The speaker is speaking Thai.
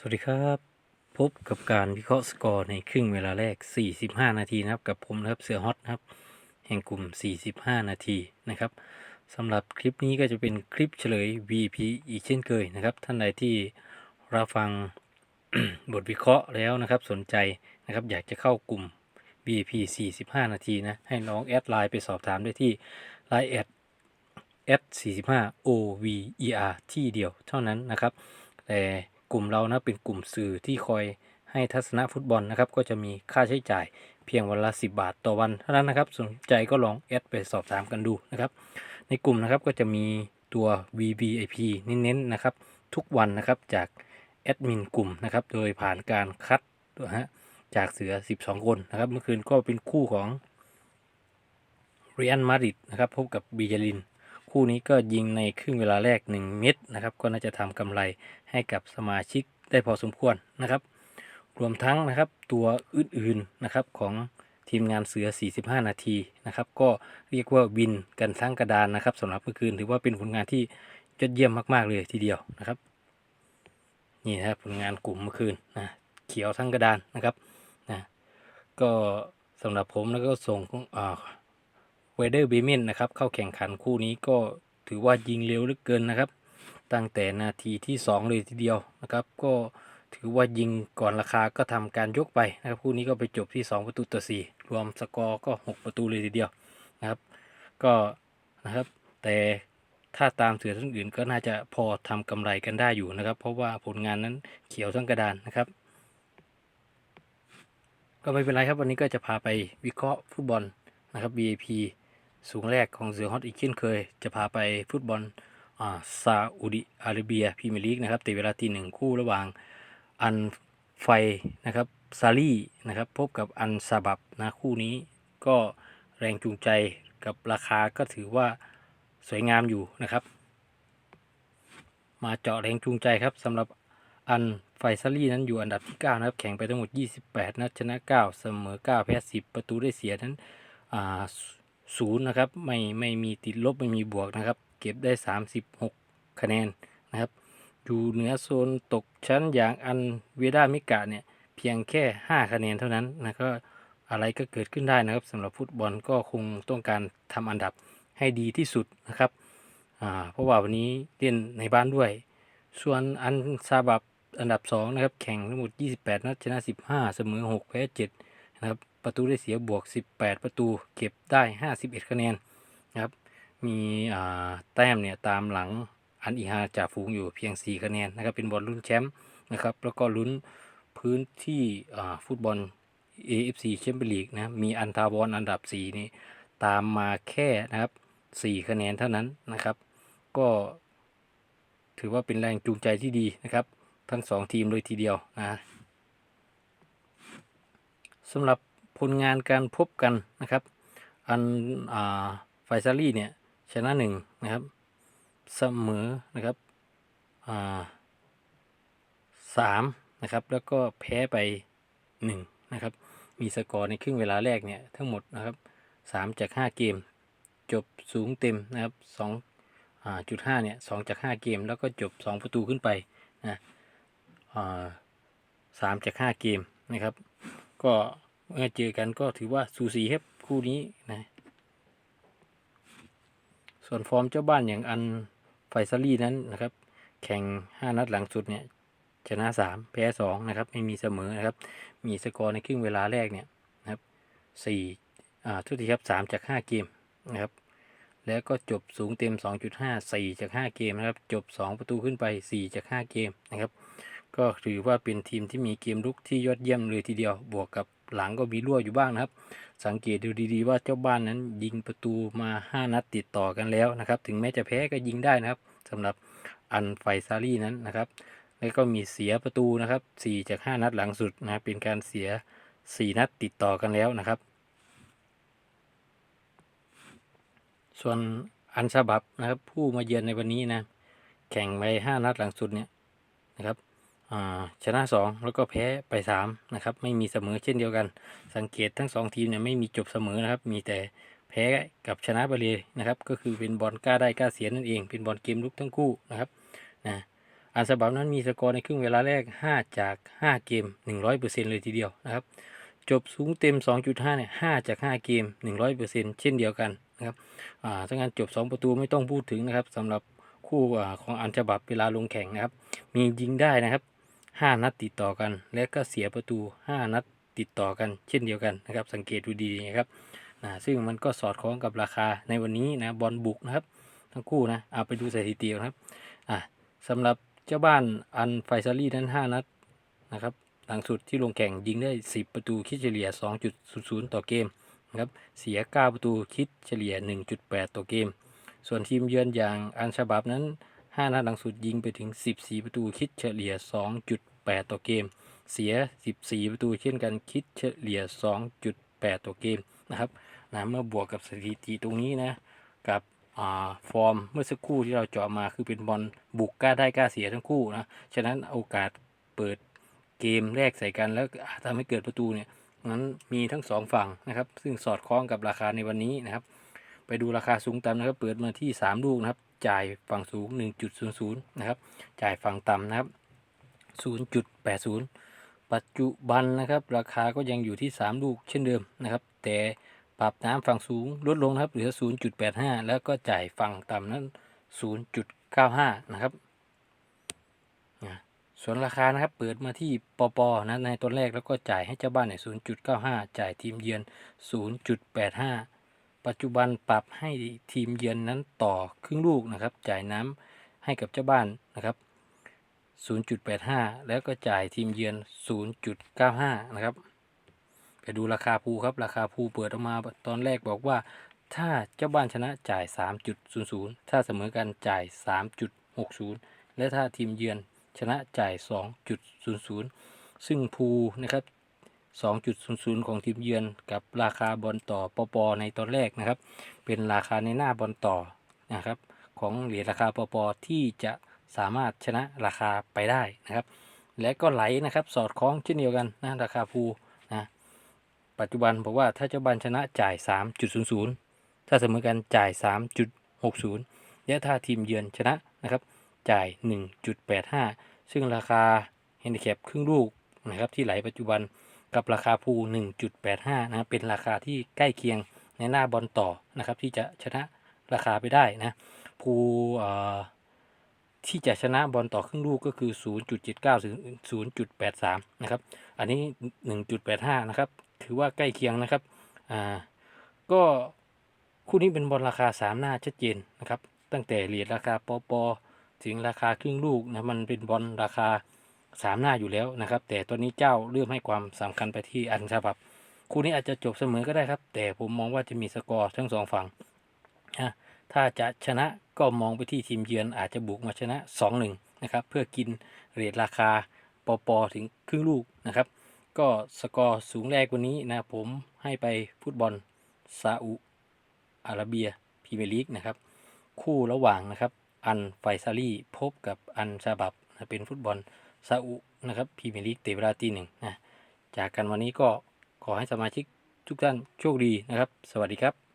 สวัสดีครับ พบกับการวิเคราะห์สกอร์ในครึ่งเวลาแรก 45 นาทีนะครับ กับผมนะครับเสือฮอตนะครับ แห่งกลุ่ม 45 นาทีนะครับสำหรับคลิปนี้ก็จะเป็นคลิปเฉลย VP อีกเช่นเคยนะครับ ท่านใดที่รับฟังบทวิเคราะห์แล้วนะครับ สนใจนะครับ อยากจะเข้ากลุ่ม V.P 45 นาทีนะ ให้น้องแอดไลน์ไปสอบถามได้ที่ Line แอด S 45 OVER ที่เดียวเท่านั้นนะครับ แต่ กลุ่มเรานะเป็นกลุ่มสื่อที่คอยให้ทัศนะฟุตบอลนะครับ ก็จะมีค่าใช้จ่ายเพียงวันละ 10 บาทต่อวันเท่านั้นนะครับ สนใจก็ลองแอดไปสอบถามกันดูนะครับ ในกลุ่มนะครับก็จะมีตัว VVIP เน้นๆนะครับ ทุกวันนะครับจากแอดมินกลุ่มนะครับ โดยผ่านการคัดนะฮะจากเสือ 12 คนนะครับ เมื่อคืนก็เป็นคู่ของเรียนมาริดนะครับพบกับบีเยลิน คู่นี้ก็ยิงในครึ่งเวลาแรก 1 เม็ดนะครับ ก็น่าจะทำกำไร ให้กับสมาชิกได้พอสมควรนะครับ รวมทั้งนะครับตัวอื่นๆนะครับของทีมงานเสือ 45 นาทีนะครับ ก็เรียกว่าวินกันทั้งกระดานนะครับสำหรับเมื่อคืนถือว่าเป็นผลงานที่ยอดเยี่ยมมาก ๆ เลยทีเดียวนะครับ นี่นะครับผลงานกลุ่มเมื่อคืนนะเขียวทั้งกระดานนะครับนะก็สำหรับผมแล้วก็ส่งอ่าเวเดอร์เบเมนนะครับเข้าแข่งขันคู่นี้ก็ถือว่ายิงเร็วเหลือเกินนะครับ ตั้งแต่นาทีที่ 2 เลยทีเดียวนะครับ ก็ถือว่ายิงก่อนราคาก็ทำการยกไปนะครับคู่นี้ก็ไปจบที่ 2 ประตูต่อ 4 รวมสกอร์ก็ 6 ประตูเลยทีเดียวนะครับก็นะครับแต่ถ้าตามเสือท่านอื่นก็น่าจะพอทำกำไรกันได้อยู่นะครับ เพราะว่าผลงานนั้นเขียวทั้งกระดานนะครับ ก็ไม่เป็นไรครับวันนี้ก็จะพาไปวิเคราะห์ฟุตบอลนะครับ BAP สูงแรกของเสือฮอตอีกเช่นเคย จะพาไปฟุตบอล ซาอุดิอาระเบียพรีเมียร์ลีกนะครับแต่เวลาที่หนึ่งคู่ระหว่างอันไฟนะครับซารีนะครับพบกับอันซาบับนะคู่นี้ก็แรงจูงใจกับราคาก็ถือว่าสวยงามอยู่นะครับ มาเจาะแรงจูงใจครับสำหรับอันไฟซารีนั้นอยู่อันดับที่ 9 นะครับ แข่งไปทั้งหมด 28 นัดชนะ 9 เสมอ 9 แพ้ 10 ประตูได้เสียนั้นอ่าศูนย์นะครับ ไม่ไม่มีติดลบ ไม่มีบวกนะครับ เก็บได้ 36 คะแนนนะครับ อยู่เหนือโซนตกชั้นอย่างอันเวดามิกะเนี่ยเพียงแค่ 5 คะแนนเท่านั้นนะก็อะไรก็เกิดขึ้นได้นะครับสำหรับฟุตบอลก็คงต้องการทำอันดับให้ดีที่สุดนะครับอ่าเพราะว่าวันนี้เล่นในบ้านด้วย ส่วนอันซาบับอันดับ2นะครับแข่งทั้งหมด 28 นัดชนะ 15 เสมอ 6 แพ้ 7 นะครับ ประตูได้เสียบวก 18 ประตูเก็บได้ 51 คะแนน มีอ่าแต้มเนี่ยตามหลังอันอีฮาจ่าฝูงอยู่เพียง 4 คะแนนนะครับเป็นบอลลุ้นแชมป์นะครับแล้วก็ลุ้นพื้นที่อ่าฟุตบอล AFC แชมเปี้ยนลีกนะมีอันทาวอนอันดับ 4 นี่ตามมาแค่นะครับ 4 คะแนนเท่านั้นนะครับ ก็ถือว่าเป็นแรงจูงใจที่ดีนะครับ ทั้ง 2 ทีมเลยทีเดียวนะสำหรับผลงานการพบกันนะครับ อันอ่าไฟซารี่เนี่ย ชนะหนึ่งนะครับ เสมอนะครับสามนะครับ แล้วก็แพ้ไปหนึ่งนะครับ มีสกอร์ในครึ่งเวลาแรกเนี่ยทั้งหมดนะครับสามจากห้าเกม จบสูงเต็มนะครับสองจุดห้าเนี่ยสองจากห้าเกม แล้วก็จบสองประตูขึ้นไปนะสามจากห้าเกมนะครับ ก็เมื่อเจอกันก็ถือว่าสูสีครับคู่นี้นะ ส่วนฟอร์มเจ้าบ้านอย่างอันไฟซารี่นั้นนะครับ แข่ง 5 นัดหลังสุดเนี่ยชนะ 3 แพ้ 2 นะครับ ไม่มีเสมอนะครับ มีสกอร์ในครึ่งเวลาแรกเนี่ยนะครับ4อ่าทุกทีครับ 3 จาก 5 เกมนะครับ แล้วก็จบสูงเต็ม 2.5 4 จาก 5 เกมนะครับ จบ 2 ประตูขึ้นไป 4 จาก 5 เกมนะครับ ก็ถือว่าเป็นทีมที่มีเกมลุกที่ยอดเยี่ยมเลยทีเดียว บวกกับ หลังก็มีรั่วอยู่บ้างนะครับ สังเกตดูดีๆว่าเจ้าบ้านนั้นยิงประตูมา 5 นัดติดต่อกันแล้วนะครับ ถึงแม้จะแพ้ก็ยิงได้นะครับสำหรับอันไฟซารี่นั้นนะครับแล้วก็มีเสียประตูนะครับ 4 จาก 5 นัดหลังสุดนะเป็นการเสีย 4 นัดติดต่อกันแล้วนะครับ ส่วนอันซาบับนะครับ ผู้มาเยือนในวันนี้นะ แข่งไป 5 นัดหลังสุดเนี่ยนะครับ ชนะ 2 แล้วก็แพ้ไป 3 นะครับ ไม่มีเสมอเช่นเดียวกัน สังเกตทั้ง 2 ทีมเนี่ยไม่มีจบเสมอนะครับ มีแต่แพ้กับชนะไปเลยนะครับ ก็คือเป็นบอลกล้าได้กล้าเสียนั่นเอง เป็นบอลเกมลุกทั้งคู่นะครับนะอันฉบับนั้นมีสกอร์ในครึ่งเวลาแรก 5 จาก 5 เกม 100%เลยทีเดียวนะครับ จบสูงเต็ม 2.5 เนี่ย 5 จาก 5 เกม 100%เช่นเดียวกันนะครับอ่าถ้างั้นจบ 2 ประตูไม่ต้องพูดถึงนะครับสำหรับคู่ของอันฉบับเวลาลงแข่งนะครับ มียิงได้นะครับ 5 นัดติดต่อกัน และก็เสียประตู 5 นัดติดต่อกันเช่นเดียวกันนะครับ สังเกตดูดีนะครับนะซึ่งมันก็สอดคล้องกับราคาในวันนี้นะบอลบุกนะครับ ทั้งคู่นะเอาไปดูสถิตินะครับอ่าสำหรับเจ้าบ้านอันไฟซารี่นั้น 5 นัดนะครับหลังสุดที่ลงแข่งยิงได้ 10 ประตูคิดเฉลี่ย 2.00 ต่อเกมนะครับเสีย 9 ประตูคิดเฉลี่ย 1.8 ต่อเกม ส่วนทีมเยือนอย่างอันฉบับนั้น 5 นัดหลังสุดยิงไปถึง 14 ประตูคิดเฉลี่ย 8 ต่อเกม เสีย 14 ประตูเช่นกันคิดเฉลี่ย 2.8 ต่อเกมนะครับนะเมื่อบวกกับสถิติตรงนี้นะกับอฟอร์มเมื่อสักครู่ที่เราเจาะมาคือเป็นบอลบุกกล้าได้กล้าเสียทั้งคู่นะฉะนั้นโอกาสเปิดเกมแรกใส่กันแล้วทำให้เกิดประตูเนี่ยนั้นมีทั้งสองฝั่งนะครับ ซึ่งสอดคล้องกับราคาในวันนี้นะครับ ไปดูราคาสูงต่ำนะครับ เปิดมาที่ 3 ลูกนะครับ จ่ายฝั่งสูง 1.00นะครับ จ่ายฝั่งต่ำนะครับ 0.80 ปัจจุบันนะครับ ราคาก็ยังอยู่ที่ 3 ลูกเช่นเดิมนะครับ แต่ปรับน้ำฝั่งสูงลดลงนะครับ เหลือ 0.85 แล้วก็จ่ายฝั่งต่ำนั้น 0.95 นะครับส่วนราคานะครับเปิดมาที่ปปนะในตัวแรกแล้วก็จ่ายให้เจ้าบ้านเนี่ย0.95 จ่ายทีมเยือน 0.85 ปัจจุบันปรับให้ทีมเยือนนั้นต่อครึ่งลูกนะครับ จ่ายน้ำให้กับเจ้าบ้านนะครับ 0.85 แล้วก็จ่ายทีมเยือน 0.95 นะครับ ไปดูราคาภูครับ ราคาภูเปิดออกมาตอนแรกบอกว่า ถ้าเจ้าบ้านชนะจ่าย 3.00 ถ้าเสมอกันจ่าย 3.60 และถ้าทีมเยือนชนะจ่าย 2.00 ซึ่งภูนะครับ 2.00 ของทีมเยือนกับราคาบอลต่อปปในตอนแรกนะครับ เป็นราคาในหน้าบอลต่อนะครับ ของเหรียญราคาปปที่จะ สามารถชนะราคาไปได้นะครับ และก็ไหลนะครับสอดคล้องเช่นเดียวกันนะราคาภูนะปัจจุบันบอกว่าถ้าเจ้าบ้านชนะจ่าย 3.00 ถ้าเสมอกันจ่าย 3.60 และถ้าทีมเยือนชนะนะครับจ่าย 1.85 ซึ่งราคาเฮนดิแคปครึ่งลูกนะครับที่ไหลปัจจุบันกับราคาภู1.85 นะเป็นราคาที่ใกล้เคียงในหน้าบอลต่อนะครับที่จะชนะราคาไปได้นะภูเอ่อ ที่จะชนะบอลต่อครึ่งลูกก็คือ 0.79ถึง0.83 นะครับ อันนี้ 1.85 นะครับ ถือว่าใกล้เคียงนะครับ อ่า ก็คู่นี้เป็นบอลราคา 3 หน้าชัดเจนนะครับ ตั้งแต่เหรียญราคาปอปอถึงราคาครึ่งลูกนะมันเป็นบอลราคา 3 หน้าอยู่แล้วนะครับ แต่ตอนนี้เจ้าเริ่มให้ความสำคัญไปที่อันฉบับ คู่นี้อาจจะจบเสมอก็ได้ครับ แต่ผมมองว่าจะมีสกอร์ทั้งสองฝั่งนะ ถ้าจะชนะก็มองไปที่ทีมเยือนอาจจะบุกมาชนะ 2-1 นะครับ เพื่อกินเรทราคาปอปอถึงครึ่งลูกนะครับ ก็สกอร์สูงแรกวันนี้นะผมให้ไปฟุตบอลซาอุอาระเบียพรีเมียร์ลีกนะครับ คู่ระหว่างนะครับ อันไฟซารีพบกับอันซาบับนะเป็นฟุตบอลซาอุนะครับพรีเมียร์ลีกเตะเวลาตีหนึ่งนะจากกันวันนี้ก็ขอให้สมาชิกทุกท่านโชคดีนะครับ สวัสดีครับ